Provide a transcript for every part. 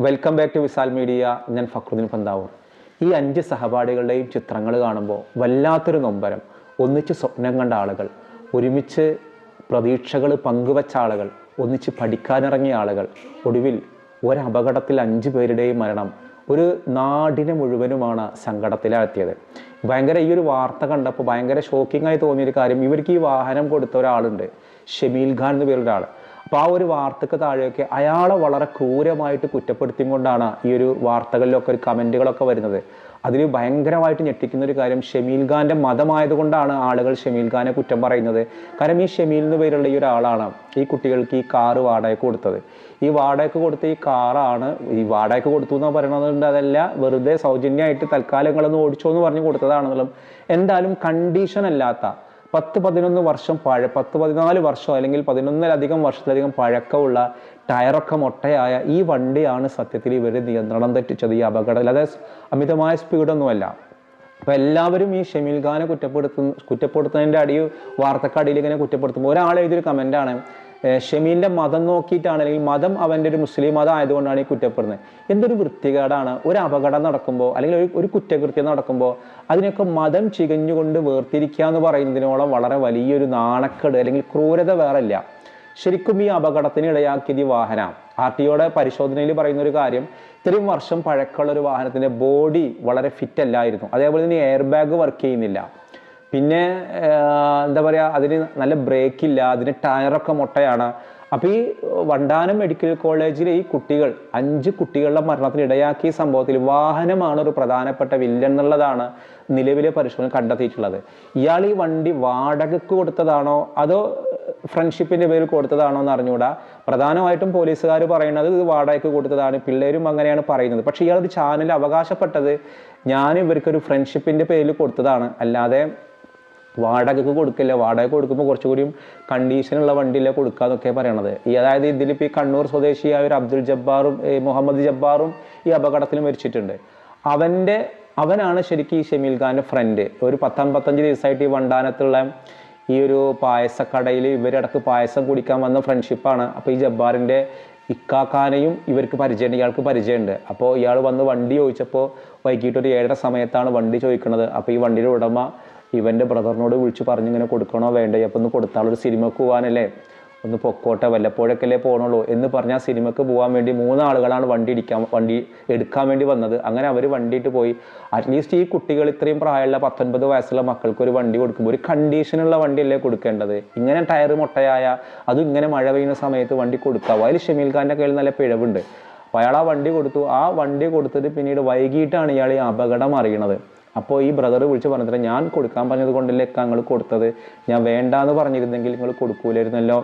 Welcome back to Visal media ഞാൻ ഫക്രുദ്ദീൻ പന്താവൂർ. ഈ അഞ്ച് സഹപാഠികളുടെയും ചിത്രങ്ങൾ കാണുമ്പോൾ വല്ലാത്തൊരു നൊമ്പരം. ഒന്നിച്ച് സ്വപ്നം കണ്ട ആളുകൾ ഒരുമിച്ച് പ്രതീക്ഷകൾ പങ്കുവച്ച ആളുകൾ ഒന്നിച്ച് പഠിക്കാനിറങ്ങിയ ആളുകൾ. ഒടുവിൽ ഒരപകടത്തിൽ അഞ്ച് പേരുടെയും മരണം. ഒരു നാടിനെ മുഴുവനുമാണ് സങ്കടത്തിലാഴ്ത്തിയത്. ഭയങ്കര ഈ ഒരു വാർത്ത കണ്ടപ്പോൾ ഭയങ്കര ഷോക്കിംഗ് ആയി തോന്നിയൊരു കാര്യം. ഇവർക്ക് ഈ വാഹനം കൊടുത്ത ഒരാളുണ്ട്. ഷമീൽ ഖാൻ എന്ന് പേരൊരാൾ അപ്പോൾ ആ ഒരു വാർത്തക്ക് താഴെയൊക്കെ അയാളെ വളരെ ക്രൂരമായിട്ട് കുറ്റപ്പെടുത്തിക്കൊണ്ടാണ് ഈ ഒരു വാർത്തകളിലൊക്കെ ഒരു കമന്റുകളൊക്കെ വരുന്നത്. അതിൽ ഭയങ്കരമായിട്ട് ഞെട്ടിക്കുന്ന ഒരു കാര്യം ഷമീൽ ഖാന്റെ മതമായതുകൊണ്ടാണ് ആളുകൾ ഷമീൽ ഖാനെ കുറ്റം പറയുന്നത്. കാരണം ഈ ഷമീൽ എന്ന് പേരുള്ള ഈ ഒരാളാണ് ഈ കുട്ടികൾക്ക് ഈ കാറ് വാടകയ്ക്ക് കൊടുത്തത്. ഈ വാടകയ്ക്ക് കൊടുത്ത ഈ കാറാണ് ഈ വാടകയ്ക്ക് കൊടുത്തു എന്ന് പറയുന്നത് അതല്ല വെറുതെ സൗജന്യമായിട്ട് തൽക്കാലങ്ങളൊന്ന് ഓടിച്ചോ എന്ന് പറഞ്ഞു കൊടുത്തതാണെന്നുള്ളത്. എന്തായാലും കണ്ടീഷൻ അല്ലാത്ത പത്ത് പതിനൊന്ന് വർഷം പഴ പത്ത് പതിനാല് വർഷം അല്ലെങ്കിൽ പതിനൊന്നിലധികം വർഷത്തിലധികം പഴക്കമുള്ള ടയറൊക്കെ മൊട്ടയായ ഈ വണ്ടിയാണ് സത്യത്തിൽ ഇവർ നിയന്ത്രണം തെറ്റിച്ചത് ഈ അപകടം. അല്ലാതെ അമിതമായ സ്പീഡൊന്നുമല്ല. അപ്പോൾ എല്ലാവരും ഈ ഷമീൽ ഖാനെ കുറ്റപ്പെടുത്തുന്ന കുറ്റപ്പെടുത്തുന്നതിന്റെ അടിയിൽ വാർത്തക്കടിയിൽ ഇങ്ങനെ കുറ്റപ്പെടുത്തുമ്പോൾ ഒരാൾ എഴുതിയൊരു കമന്റാണ് ഷമീലിന്റെ മതം നോക്കിയിട്ടാണ് അല്ലെങ്കിൽ മതം അവന്റെ ഒരു മുസ്ലിം മതം ആയതുകൊണ്ടാണ് ഈ കുറ്റപ്പെടുന്നത്. എന്തൊരു വൃത്തികേടാണ്. ഒരു അപകടം നടക്കുമ്പോൾ അല്ലെങ്കിൽ ഒരു ഒരു കുറ്റകൃത്യം നടക്കുമ്പോൾ അതിനൊക്കെ മതം ചികഞ്ഞുകൊണ്ട് വേർതിരിക്കുക എന്ന് പറയുന്നതിനോളം വളരെ വലിയൊരു നാണക്കേട് അല്ലെങ്കിൽ ക്രൂരത വേറല്ല ശരിക്കും ഈ അപകടത്തിന് ഇടയാക്കിയത് ഈ വാഹനം. ആർ ടിയോടെ പരിശോധനയിൽ പറയുന്ന ഒരു കാര്യം ഇത്രയും വർഷം പഴക്കമുള്ള ഒരു വാഹനത്തിന്റെ ബോഡി വളരെ ഫിറ്റ് അല്ലായിരുന്നു. അതേപോലെ തന്നെ എയർ ബാഗ് വർക്ക് ചെയ്യുന്നില്ല. പിന്നെ എന്താ പറയുക അതിന് നല്ല ബ്രേക്ക് ഇല്ല അതിന് ടയറൊക്കെ മുട്ടയാണ്. അപ്പോൾ ഈ വണ്ടാനം മെഡിക്കൽ കോളേജിലെ ഈ കുട്ടികൾ അഞ്ച് കുട്ടികളുടെ മരണത്തിന് ഇടയാക്കിയ സംഭവത്തിൽ വാഹനമാണ് ഒരു പ്രധാനപ്പെട്ട വില്ലൻ എന്നുള്ളതാണ് നിലവിലെ പരിശോധന കണ്ടെത്തിയിട്ടുള്ളത്. ഇയാൾ ഈ വണ്ടി വാടകയ്ക്ക് കൊടുത്തതാണോ അതോ ഫ്രണ്ട്ഷിപ്പിന്റെ പേരിൽ കൊടുത്തതാണോ എന്ന് അറിഞ്ഞുകൂടാ. പ്രധാനമായിട്ടും പോലീസുകാർ പറയുന്നത് ഇത് വാടകയ്ക്ക് കൊടുത്തതാണ് പിള്ളേരും അങ്ങനെയാണ് പറയുന്നത്. പക്ഷേ ഇയാൾ ഇയാളൊരു ചാനൽ അവകാശപ്പെട്ടത് ഞാൻ ഇവർക്കൊരു ഫ്രണ്ട്ഷിപ്പിന്റെ പേരിൽ കൊടുത്തതാണ്. അല്ലാതെ വാടകയ്ക്ക് കൊടുക്കില്ല. വാടക കൊടുക്കുമ്പോൾ കുറച്ചുകൂടിയും കണ്ടീഷനുള്ള വണ്ടിയിലെ കൊടുക്കാന്നൊക്കെ പറയണത്. ഈ അതായത് ഇതിലിപ്പോൾ ഈ കണ്ണൂർ സ്വദേശിയായ ഒരു അബ്ദുൽ ജബ്ബാറും മുഹമ്മദ് ജബ്ബാറും ഈ അപകടത്തിൽ മരിച്ചിട്ടുണ്ട്. അവന്റെ അവനാണ് ശരിക്കും ഈ ഷമീൽ ഖാന്റെ ഫ്രണ്ട് ഒരു പത്തൊമ്പത്തഞ്ച് ദിവസമായിട്ട് ഈ വണ്ടാനത്തുള്ള ഈ ഒരു പായസക്കടയിൽ ഇവരിടക്ക് പായസം കുടിക്കാൻ വന്ന ഫ്രണ്ട്ഷിപ്പാണ് അപ്പോൾ ഈ ജബ്ബാറിന്റെ ഇക്കാക്കാനയും ഇവർക്ക് പരിചയമുണ്ട് ഇയാൾക്ക് പരിചയമുണ്ട്. അപ്പോൾ ഇയാൾ വന്ന് വണ്ടി ചോദിച്ചപ്പോൾ വൈകിട്ട് ഒരു ഏഴര സമയത്താണ് വണ്ടി ചോദിക്കുന്നത് അപ്പോൾ ഈ വണ്ടിയുടെ ഉടമ ഇവന്റെ ബ്രദറിനോട് വിളിച്ച് പറഞ്ഞിങ്ങനെ കൊടുക്കണോ വേണ്ടേ? അപ്പോൾ ഒന്ന് കൊടുത്താളൊരു സിനിമക്ക് പോകാനല്ലേ ഒന്ന് പൊക്കോട്ടെ വല്ലപ്പോഴൊക്കെ അല്ലേ പോകണുള്ളൂ എന്ന് പറഞ്ഞാൽ സിനിമക്ക് പോകാൻ വേണ്ടി മൂന്നാളുകളാണ് വണ്ടി ഇടിക്കാൻ വണ്ടി എടുക്കാൻ വേണ്ടി വന്നത്. അങ്ങനെ അവർ വണ്ടിയിട്ട് പോയി. അറ്റ്ലീസ്റ്റ് ഈ കുട്ടികൾ ഇത്രയും പ്രായമുള്ള പത്തൊൻപത് വയസ്സുള്ള മക്കൾക്ക് ഒരു വണ്ടി കൊടുക്കുമ്പോൾ ഒരു കണ്ടീഷനുള്ള വണ്ടിയല്ലേ കൊടുക്കേണ്ടത്. ഇങ്ങനെ ടയർ മുട്ടയായ അതും ഇങ്ങനെ മഴ പെയ്യുന്ന സമയത്ത് വണ്ടി കൊടുക്കാവോ. അതിൽ ഷമീൽ ഖാന്റെ കയ്യിൽ നല്ല പിഴവുണ്ട്. അപ്പോൾ അയാൾ ആ വണ്ടി കൊടുത്തു. ആ വണ്ടി കൊടുത്തിട്ട് പിന്നീട് വൈകിട്ടാണ് ഇയാൾ ഈ അപകടം അറിയണത്. അപ്പോൾ ഈ ബ്രദർ വിളിച്ച് പറഞ്ഞിട്ട് ഞാൻ കൊടുക്കാൻ പറഞ്ഞത് കൊണ്ടല്ലേ നിങ്ങൾ കൊടുത്തത്? ഞാൻ വേണ്ടാന്ന് പറഞ്ഞിരുന്നെങ്കിൽ നിങ്ങൾ കൊടുക്കൂലായിരുന്നല്ലോ.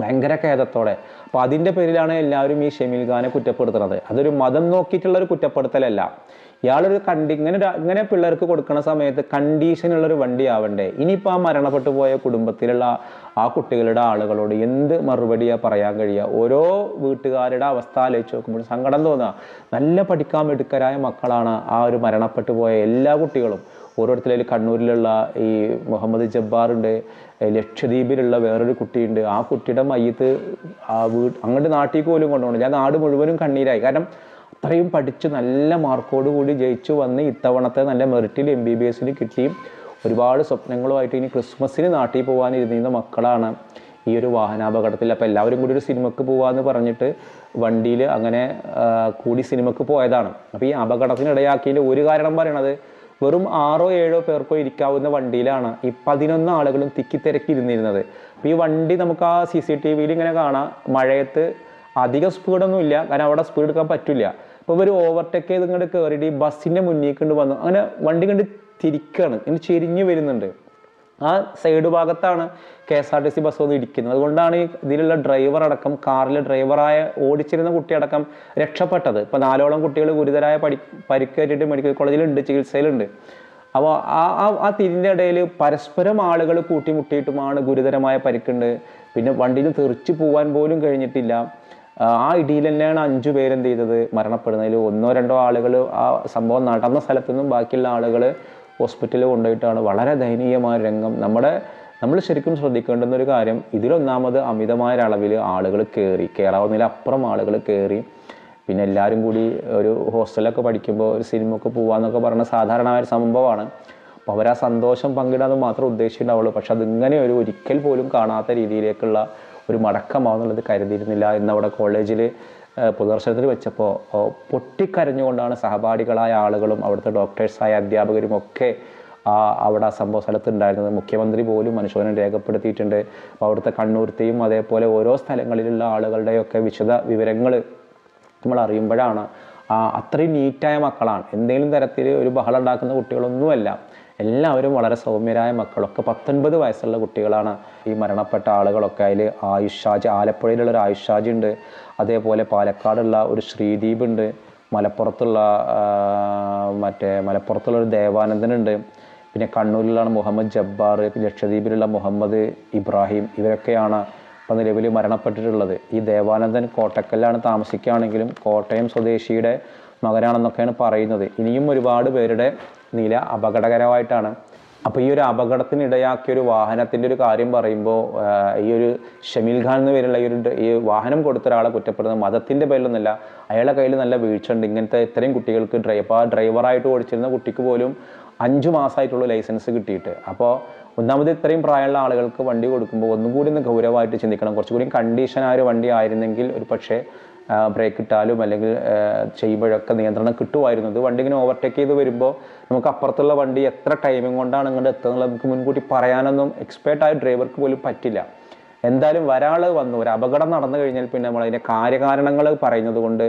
ഭയങ്കര ഖേദത്തോടെ. അപ്പോൾ അതിന്റെ പേരിലാണ് എല്ലാവരും ഈ ഷെമീൽ ഖാനെ കുറ്റപ്പെടുത്തുന്നത്. അതൊരു മതം നോക്കിയിട്ടുള്ള ഒരു കുറ്റപ്പെടുത്തലല്ല. ഇയാളൊരു കണ്ടി ഇങ്ങനെ ഇങ്ങനെ പിള്ളേർക്ക് കൊടുക്കുന്ന സമയത്ത് കണ്ടീഷനുള്ള ഒരു വണ്ടി ആവണ്ടേ ഇനിയിപ്പോൾ ആ മരണപ്പെട്ടു പോയ കുടുംബത്തിലുള്ള ആ കുട്ടികളുടെ ആളുകളോട് എന്ത് മറുപടിയാ പറയാൻ കഴിയുക? ഓരോ വീട്ടുകാരുടെ അവസ്ഥ ആലോചിച്ച് നോക്കുമ്പോൾ സങ്കടം തോന്നുക. നല്ല പഠിക്കാൻ മിടുക്കരായ മക്കളാണ് ആ ഒരു മരണപ്പെട്ടു പോയ എല്ലാ കുട്ടികളും. ഓരോരുത്തരും കണ്ണൂരിലുള്ള ഈ മുഹമ്മദ് ജബ്ബാറുണ്ട് ലക്ഷദ്വീപിലുള്ള വേറൊരു കുട്ടിയുണ്ട്. ആ കുട്ടിയുടെ മയ്യത്ത് ആ വീ അങ്ങോട്ട് നാട്ടിലേക്ക് പോലും കൊണ്ടുപോകണം ഞാൻ നാട് മുഴുവനും കണ്ണീരായി. കാരണം അത്രയും പഠിച്ച് നല്ല മാർക്കോട് കൂടി ജയിച്ചു വന്ന് ഇത്തവണത്തെ നല്ല മെറിറ്റിൽ എം ബി ബി എസിന് കിട്ടിയും ഒരുപാട് സ്വപ്നങ്ങളുമായിട്ട് ഇനി ക്രിസ്മസിന് നാട്ടിൽ പോകാനിരുന്നിരുന്ന മക്കളാണ് ഈ ഒരു വാഹനാപകടത്തിൽ. അപ്പോൾ എല്ലാവരും കൂടി ഒരു സിനിമക്ക് പോകാമെന്ന് പറഞ്ഞിട്ട് വണ്ടിയിൽ അങ്ങനെ കൂടി സിനിമക്ക് പോയതാണ്. അപ്പോൾ ഈ അപകടത്തിന് ഇടയാക്കിയതിന്റെ ഒരു കാരണം പറയണത് വെറും ആറോ ഏഴോ പേർക്കോ ഇരിക്കാവുന്ന വണ്ടിയിലാണ് ഈ പതിനൊന്ന് ആളുകളും തിക്കി തിരക്കി ഇരുന്നിരുന്നത് അപ്പോൾ ഈ വണ്ടി നമുക്ക് ആ സി സി ടി വിയിൽ ഇങ്ങനെ കാണാം. മഴയത്ത് അധികം സ്പീഡൊന്നും ഇല്ല. കാരണം അവിടെ സ്പീഡ് എടുക്കാൻ പറ്റില്ല. അപ്പോൾ ഇവർ ഓവർടേക്ക് ചെയ്ത് ഇങ്ങോട്ട് കയറിയിട്ട് ഈ ബസ്സിന്റെ മുന്നിൽ കൊണ്ട് വന്നു. അങ്ങനെ വണ്ടി കണ്ട് തിരിക്കുകയാണ് ഇങ്ങനെ ചെരിഞ്ഞ് വരുന്നുണ്ട്. ആ സൈഡ് ഭാഗത്താണ് K S R T C bus വന്ന് ഇടിക്കുന്നത്. അതുകൊണ്ടാണ് ഈ ഇതിലുള്ള ഡ്രൈവർ അടക്കം കാറിലെ ഡ്രൈവറായ ഓടിച്ചിരുന്ന കുട്ടിയടക്കം രക്ഷപ്പെട്ടത്. ഇപ്പോൾ നാലോളം കുട്ടികൾ ഗുരുതരായ പഠി പരിക്കേറ്റിട്ട് മെഡിക്കൽ കോളേജിലുണ്ട് ചികിത്സയിലുണ്ട്. അപ്പോൾ ആ ആ- തിരിന്റെ ഇടയിൽ പരസ്പരം ആളുകൾ കൂട്ടിമുട്ടിയിട്ടുമാണ് ഗുരുതരമായ പരിക്കുണ്ട്. പിന്നെ വണ്ടിയിൽ തെറിച്ചു പോകാൻ പോലും കഴിഞ്ഞിട്ടില്ല. ആ ഇടിയിൽ തന്നെയാണ് അഞ്ചു പേരെന്ത് ചെയ്തത്? മരണപ്പെടുന്നതിൽ ഒന്നോ രണ്ടോ ആളുകൾ ആ സംഭവം നടന്ന സ്ഥലത്തു നിന്നും ബാക്കിയുള്ള ആളുകൾ ഹോസ്പിറ്റലിൽ കൊണ്ടുപോയിട്ടാണ്. വളരെ ദയനീയമായ രംഗം. നമ്മുടെ നമ്മൾ ശരിക്കും ശ്രദ്ധിക്കേണ്ടുന്ന ഒരു കാര്യം ഇതിലൊന്നാമത് അമിതമായ അളവിൽ ആളുകൾ കയറി കയറാവുന്നതിലപ്പുറം ആളുകൾ കയറി പിന്നെ എല്ലാവരും കൂടി ഒരു ഹോസ്റ്റലൊക്കെ പഠിക്കുമ്പോൾ ഒരു സിനിമ സിനിമയൊക്കെ പോകാമെന്നൊക്കെ പറയുന്ന സാധാരണമായ ഒരു സംഭവമാണ്. അപ്പോൾ അവർ ആ സന്തോഷം പങ്കിടാൻ മാത്രം ഉദ്ദേശിച്ചിട്ടുണ്ടാവുള്ളൂ. പക്ഷെ അതിങ്ങനെ ഒരു ഒരിക്കൽ പോലും കാണാത്ത രീതിയിലേക്കുള്ള ഒരു മടക്കമാവുന്നുള്ളത് കരുതിയിരുന്നില്ല. എന്നവിടെ കോളേജിൽ പൊതുദർശനത്തിൽ വെച്ചപ്പോൾ പൊട്ടിക്കരഞ്ഞുകൊണ്ടാണ് സഹപാഠികളായ ആളുകളും അവിടുത്തെ ഡോക്ടേഴ്സായ അധ്യാപകരും ഒക്കെ ആ അവിടെ സംഭവ സ്ഥലത്ത് ഉണ്ടായിരുന്നത് മുഖ്യമന്ത്രി പോലും അനുശോചനം രേഖപ്പെടുത്തിയിട്ടുണ്ട്. അപ്പോൾ അവിടുത്തെ കണ്ണൂർത്തെയും അതേപോലെ ഓരോ സ്ഥലങ്ങളിലുള്ള ആളുകളുടെയൊക്കെ വിശദ വിവരങ്ങൾ നമ്മൾ അറിയുമ്പോഴാണ് അത്രയും നീറ്റായ മക്കളാണ്. എന്തെങ്കിലും തരത്തിൽ ഒരു ബഹളം ഉണ്ടാക്കുന്ന കുട്ടികളൊന്നുമല്ല. എല്ലാവരും വളരെ സൗമ്യരായ മക്കളൊക്കെ പത്തൊൻപത് വയസ്സുള്ള കുട്ടികളാണ് ഈ മരണപ്പെട്ട ആളുകളൊക്കെ. അതിൽ ആയുഷാജി ആലപ്പുഴയിലുള്ള ഒരു ആയുഷാജ് ഉണ്ട്. അതേപോലെ പാലക്കാടുള്ള ഒരു ശ്രീദീപ് ഉണ്ട്. മലപ്പുറത്തുള്ള മറ്റേ മലപ്പുറത്തുള്ള ഒരു ദേവാനന്ദനുണ്ട് പിന്നെ കണ്ണൂരിലാണ് മുഹമ്മദ് ജബ്ബാർ ലക്ഷദ്വീപിലുള്ള മുഹമ്മദ് ഇബ്രാഹിം ഇവരൊക്കെയാണ് ഇപ്പം നിലവിൽ മരണപ്പെട്ടിട്ടുള്ളത്. ഈ ദേവാനന്ദൻ കോട്ടക്കല്ലാണ് താമസിക്കുകയാണെങ്കിലും കോട്ടയം സ്വദേശിയുടെ മകനാണെന്നൊക്കെയാണ് പറയുന്നത്. ഇനിയും ഒരുപാട് പേരുടെ നില അപകടകരമായിട്ടാണ്. അപ്പോൾ ഈ ഒരു അപകടത്തിന് ഇടയാക്കിയ ഒരു വാഹനത്തിന്റെ ഒരു കാര്യം പറയുമ്പോൾ ഈ ഒരു ഷമീൽ ഖാൻ എന്ന് പേരുള്ള ഈ ഒരു ഈ വാഹനം കൊടുത്ത ഒരാളെ കുറ്റപ്പെടുന്നത് മതത്തിന്റെ പേരിലൊന്നുമല്ല അയാളെ കയ്യിൽ നല്ല വീഴ്ച ഉണ്ട് ഇങ്ങനത്തെ ഇത്രയും കുട്ടികൾക്ക് ഡ്രൈവർ ഡ്രൈവറായിട്ട് ഓടിച്ചിരുന്ന കുട്ടിക്ക് പോലും അഞ്ച് മാസമായിട്ടുള്ള ലൈസൻസ് കിട്ടിയിട്ട്. അപ്പോൾ ഒന്നാമത് ഇത്രയും പ്രായമുള്ള ആളുകൾക്ക് വണ്ടി കൊടുക്കുമ്പോൾ ഒന്നും കൂടി ഒന്ന് ഗൗരവമായിട്ട് ചിന്തിക്കണം. കുറച്ചുകൂടി കണ്ടീഷനായ ഒരു വണ്ടി ആയിരുന്നെങ്കിൽ ഒരു പക്ഷേ ബ്രേക്ക് ഇട്ടാലും അല്ലെങ്കിൽ ചെയ്യുമ്പോഴൊക്കെ നിയന്ത്രണം കിട്ടുമായിരുന്നു. ഇത് വണ്ടി ഇങ്ങനെ ഓവർടേക്ക് ചെയ്ത് വരുമ്പോൾ നമുക്ക് അപ്പുറത്തുള്ള വണ്ടി എത്ര ടൈമിംഗ് കൊണ്ടാണ് ഇങ്ങോട്ട് എത്തുന്നത് നമുക്ക് മുൻകൂട്ടി പറയാനൊന്നും എക്സ്പേർട്ടായ ഡ്രൈവർക്ക് പോലും പറ്റില്ല. എന്തായാലും ഒരാൾ വന്നു ഒരു അപകടം നടന്നു കഴിഞ്ഞാൽ പിന്നെ നമ്മൾ അതിന്റെ കാര്യകാരണങ്ങൾ പറയുന്നത് കൊണ്ട്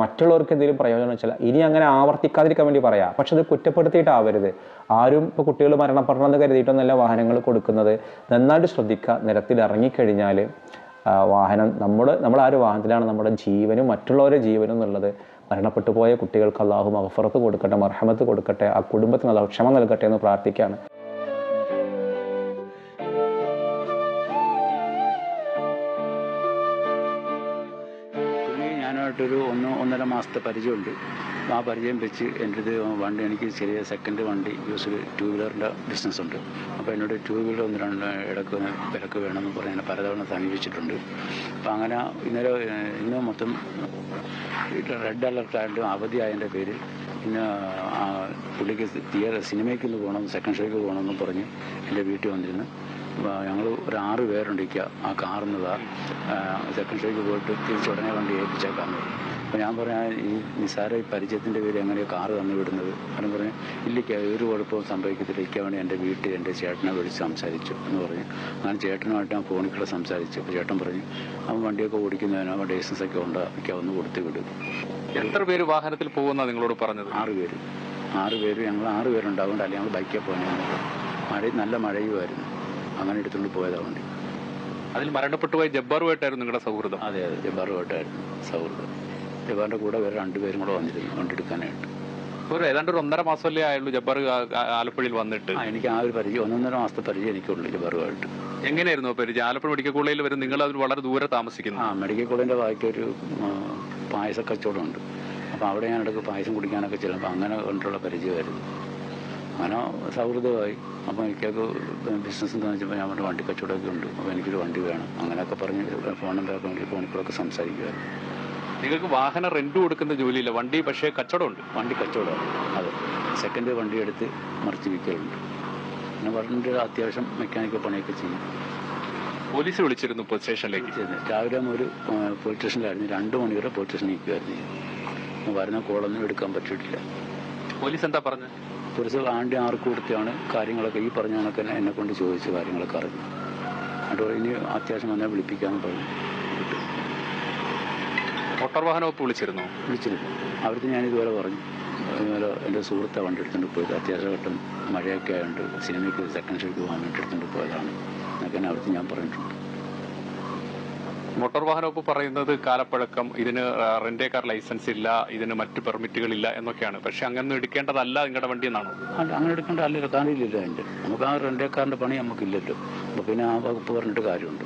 മറ്റുള്ളവർക്ക് എന്തെങ്കിലും പ്രയോജനം വെച്ചാൽ ഇനി അങ്ങനെ ആവർത്തിക്കാതിരിക്കാൻ വേണ്ടി പറയാം. പക്ഷെ അത് കുറ്റപ്പെടുത്തിയിട്ടാവരുത്. ആരും ഇപ്പോൾ കുട്ടികൾ മരണപ്പെടണമെന്ന് കരുതിയിട്ടൊന്നല്ല വാഹനങ്ങൾ കൊടുക്കുന്നത്. നന്നായിട്ട് ശ്രദ്ധിക്കുക നിരത്തിൽ ഇറങ്ങിക്കഴിഞ്ഞാൽ വാഹനം നമ്മൾ നമ്മൾ ആ ഒരു വാഹനത്തിലാണ് നമ്മുടെ ജീവനും മറ്റുള്ളവരുടെ ജീവനും എന്നുള്ളത്. മരണപ്പെട്ടു പോയ കുട്ടികൾക്ക് അള്ളാഹു മഹഫറത്ത് കൊടുക്കട്ടെ മർഹമത്ത് കൊടുക്കട്ടെ ആ കുടുംബത്തിന് അള്ളാഹു ക്ഷമ നൽകട്ടെ എന്ന് പ്രാർത്ഥിക്കുകയാണ്. ഞാനായിട്ടൊരു ഒന്ന് ഒന്നര മാസത്തെ പരിചയമുണ്ട്. ആ പരിചയം വെച്ച് എന്റെ ഇത് വണ്ടി എനിക്ക് ചെറിയ സെക്കൻഡ് വണ്ടി യൂസ് ടൂ വീലറിന്റെ ബിസിനസ് ഉണ്ട്. അപ്പോൾ എന്നോട് ടൂ വീലർ ഒന്ന് രണ്ട് ഇടയ്ക്ക് വിലക്ക് വേണമെന്ന് പറഞ്ഞ് പലതവണ സമീപിച്ചിട്ടുണ്ട് അപ്പോൾ അങ്ങനെ ഇന്നലെ ഇന്ന് മൊത്തം റെഡ് അലർട്ട് ആയിട്ട് അവധിയായതിന്റെ പേരിൽ പിന്നെ പുള്ളിക്ക് തിയേറ്റർ സിനിമയ്ക്ക് ഒന്ന് പോകണം സെക്കൻഡ് ഷോയ്ക്ക് പോകണമെന്ന് പറഞ്ഞ് എന്റെ വീട്ടിൽ വന്നിരുന്നു. ഞങ്ങൾ ഒരു ആറ് പേരുണ്ടിരിക്കുക ആ കാറുന്നതാ സെക്കൻഡ് ഷോയ്ക്ക് പോയിട്ട് തിരിച്ച് ഉടനെ വണ്ടി ഏൽപ്പിച്ചേക്കാന്ന് പറഞ്ഞു. അപ്പോൾ ഞാൻ പറഞ്ഞാൽ ഈ നിസാര ഈ പരിചയത്തിന്റെ പേര് എങ്ങനെയാണ് കാറ് തന്നു വിടുന്നത്? അവൻ പറഞ്ഞു ഇല്ലിക്ക ഒരു കുഴപ്പവും സംഭവിക്കത്തില്ല. ഇക്ക വേണ്ടി എന്റെ വീട്ടിൽ എന്റെ ചേട്ടനെ വിളിച്ച് സംസാരിച്ചു എന്ന് പറഞ്ഞു. അങ്ങനെ ചേട്ടനുമായിട്ട് ഞാൻ ഫോണിൽ കൂടെ സംസാരിച്ചു. അപ്പോൾ ചേട്ടൻ പറഞ്ഞു അവൻ വണ്ടിയൊക്കെ ഓടിക്കുന്നതിന് അവൻ ലൈസൻസ് ഒക്കെ ഉണ്ട്? ഇക്ക ഒന്ന് കൊടുത്ത് വിടും. എത്ര പേര് വാഹനത്തിൽ പോകുന്ന നിങ്ങളോട് പറഞ്ഞത്? ആറ് പേര്. ആറ് പേര് ഞങ്ങൾ ആറ് പേരുണ്ടാവുകൊണ്ട് അല്ലെങ്കിൽ ഞങ്ങൾ ബൈക്കിൽ പോകുന്നത് മഴ നല്ല മഴയുമായിരുന്നു. അങ്ങനെ എടുത്തുകൊണ്ട് പോയതാണ് വണ്ടി. അതിൽ മരണപ്പെട്ടു പോയ ജബ്ബാറുമായിട്ടായിരുന്നു നിങ്ങളുടെ സൗഹൃദം? അതെ അതെ. ജബ്ബാറുമായിട്ടായിരുന്നു സൗഹൃദം. ജബ്ബാറിന്റെ കൂടെ വേറെ രണ്ടുപേരും കൂടെ വന്നിരുന്നു വണ്ടി എടുക്കാനായിട്ട്. ഒരു ഏതാണ്ട് ഒരു ഒന്നര മാസമല്ലേ ആയുള്ളൂ ജബ്ബാർ ആലപ്പുഴയിൽ വന്നിട്ട്? എനിക്ക് ആ ഒരു പരിചയം ഒന്നൊന്നര മാസത്തെ പരിചയം എനിക്കുള്ളൂ ജബ്ബാറുമായിട്ട്. എങ്ങനെയായിരുന്നു പരിചയം? ആലപ്പുഴ മെഡിക്കൽ കോളേജിൽ വരും നിങ്ങൾ അതിൽ വളരെ ദൂരെ താമസിക്കുന്നു. ആ മെഡിക്കൽ കോളേജിന്റെ ബാക്കി ഒരു പായസ കച്ചവടമുണ്ട് അപ്പോൾ അവിടെ ഞാൻ ഇടയ്ക്ക് പായസം കുടിക്കാനൊക്കെ ചെല്ലുമ്പോൾ അങ്ങനെ കണ്ടുള്ള പരിചയമായിരുന്നു. അങ്ങനെ സൗഹൃദമായി. അപ്പോൾ എനിക്കത് ബിസിനസ് എന്താണെന്ന് വെച്ചപ്പോൾ ഞാൻ പറഞ്ഞ വണ്ടി കച്ചവടമൊക്കെ ഉണ്ട്. അപ്പോൾ എനിക്കൊരു വണ്ടി വേണം. അങ്ങനെയൊക്കെ പറഞ്ഞ് ഫോൺ നമ്പറൊക്കെ വേണ്ടി ഫോണിൽ കൂടെ ഒക്കെ സംസാരിക്കുമായിരുന്നു. നിങ്ങൾക്ക് വാഹനം റെന്റ് കൊടുക്കുന്ന ജോലിയില്ല. വണ്ടി പക്ഷേ കച്ചവടമുണ്ട്. വണ്ടി കച്ചവടമാണ് അതെ. സെക്കൻഡ് വണ്ടി എടുത്ത് മറിച്ച് വിൽക്കലുണ്ട്. പിന്നെ വണ്ടിയുടെ അത്യാവശ്യം മെക്കാനിക്കൽ പണിയൊക്കെ ചെയ്യും. പോലീസ് വിളിച്ചിരുന്നു പോലീസ് സ്റ്റേഷനിലേക്ക്. രാവിലെ ഒരു പോലീസ് സ്റ്റേഷനിലായിരുന്നു. രണ്ട് മണിവരെ പോലീസ് സ്റ്റേഷനിൽ നിൽക്കുമായിരുന്നു വരുന്ന കോളൊന്നും എടുക്കാൻ പറ്റിയിട്ടില്ല. പോലീസ് എന്താ പറഞ്ഞത്? പോലീസ് ആണ്ടി ആർക്ക് കൊടുത്താണ് കാര്യങ്ങളൊക്കെ ഈ പറഞ്ഞ കണക്ക് എന്നെ കൊണ്ട് ചോദിച്ച കാര്യങ്ങളൊക്കെ അറിഞ്ഞു അതുകൊണ്ട് ഇനി അത്യാവശ്യം വന്നാൽ വിളിപ്പിക്കാമെന്ന് പറഞ്ഞു. മോട്ടോർ വാഹന വകുപ്പ് വിളിച്ചിരുന്നു? വിളിച്ചിരുന്നു. അവർക്ക് ഞാൻ ഇതുപോലെ പറഞ്ഞു. ഇതുപോലെ എന്റെ സുഹൃത്തെ വണ്ടി എടുത്തുകൊണ്ട് പോയത്. അത്യാവശ്യമായിട്ടും മഴയൊക്കെ ആയതുകൊണ്ട് സിനിമയ്ക്ക് സെക്കൻഡ് ഷോയ്ക്ക് പോകാൻ വേണ്ടി എടുത്തുകൊണ്ട് പോയതാണ്. എന്നൊക്കെ തന്നെ അവർക്ക് ഞാൻ പറഞ്ഞിട്ടുണ്ട്. മോട്ടോർ വാഹന വകുപ്പ് പറയുന്നത് കാലപ്പഴക്കം ഇതിന് റെന്റേ കാർ ലൈസൻസ് ഇല്ല ഇതിന് മറ്റ് പെർമിറ്റുകളില്ല എന്നൊക്കെയാണ്. പക്ഷെ അങ്ങനെ എടുക്കേണ്ടതല്ല നിങ്ങളുടെ വണ്ടി എന്നാണോ? അങ്ങനെ എടുക്കേണ്ട അല്ലല്ലോ കാര്യമില്ലല്ലോ അതിന്റെ നമുക്ക് ആ റെന്റേ കാറിന്റെ പണി നമുക്കില്ലല്ലോ അപ്പൊ പിന്നെ ആ വകുപ്പ് പറഞ്ഞിട്ട് കാര്യമുണ്ട്.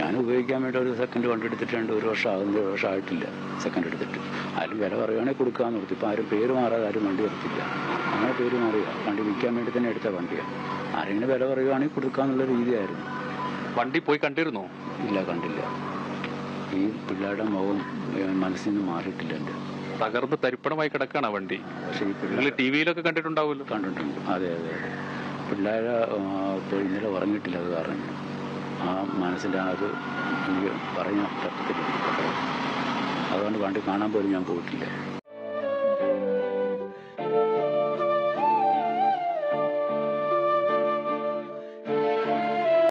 ഞാൻ ഉപയോഗിക്കാൻ വേണ്ടി ഒരു സെക്കൻഡ് വണ്ടി എടുത്തിട്ടുണ്ട് ഒരു വർഷം ആകുന്ന ഒരു വർഷം ആയിട്ടില്ല സെക്കൻഡ് എടുത്തിട്ട്. ആരും വില പറയുകയാണെങ്കിൽ കൊടുക്കാമെന്ന് കൊടുത്തു ഇപ്പം ആരും പേര് മാറാതെ ആരും വണ്ടി എടുത്തില്ല. അങ്ങനെ പേര് മാറിയ വണ്ടി വിൽക്കാൻ വേണ്ടി തന്നെ എടുത്ത വണ്ടിയാണ്. ആരെങ്കിലും വില പറയുകയാണെങ്കിൽ കൊടുക്കാമെന്നുള്ള രീതിയായിരുന്നു. വണ്ടി പോയി കണ്ടിരുന്നോ? ഇല്ല കണ്ടില്ല. ഈ പിള്ളേരുടെ മുഖം മനസ്സിൽ നിന്ന് മാറിയിട്ടില്ല എന്റെ തകർന്ന് തരിപ്പണമായി കിടക്കാണ് വണ്ടി. പക്ഷേ ഈ നിങ്ങൾ പിള്ളേർ ടി വിയിലൊക്കെ കണ്ടിട്ടുണ്ടാവുമല്ലോ. കണ്ടിട്ടുണ്ട്. അതെ അതെ അതെ. പിള്ളേരെ ഇപ്പോൾ ഇന്നലെ ഉറങ്ങിയിട്ടില്ല അത് കാരണം. ആ മനസ്സിന്റെ ആ ഒരു എനിക്ക് പറയാൻ പറ്റത്തില്ല. അതുകൊണ്ട് വണ്ടി കാണാൻ പോലും ഞാൻ പോയിട്ടില്ല.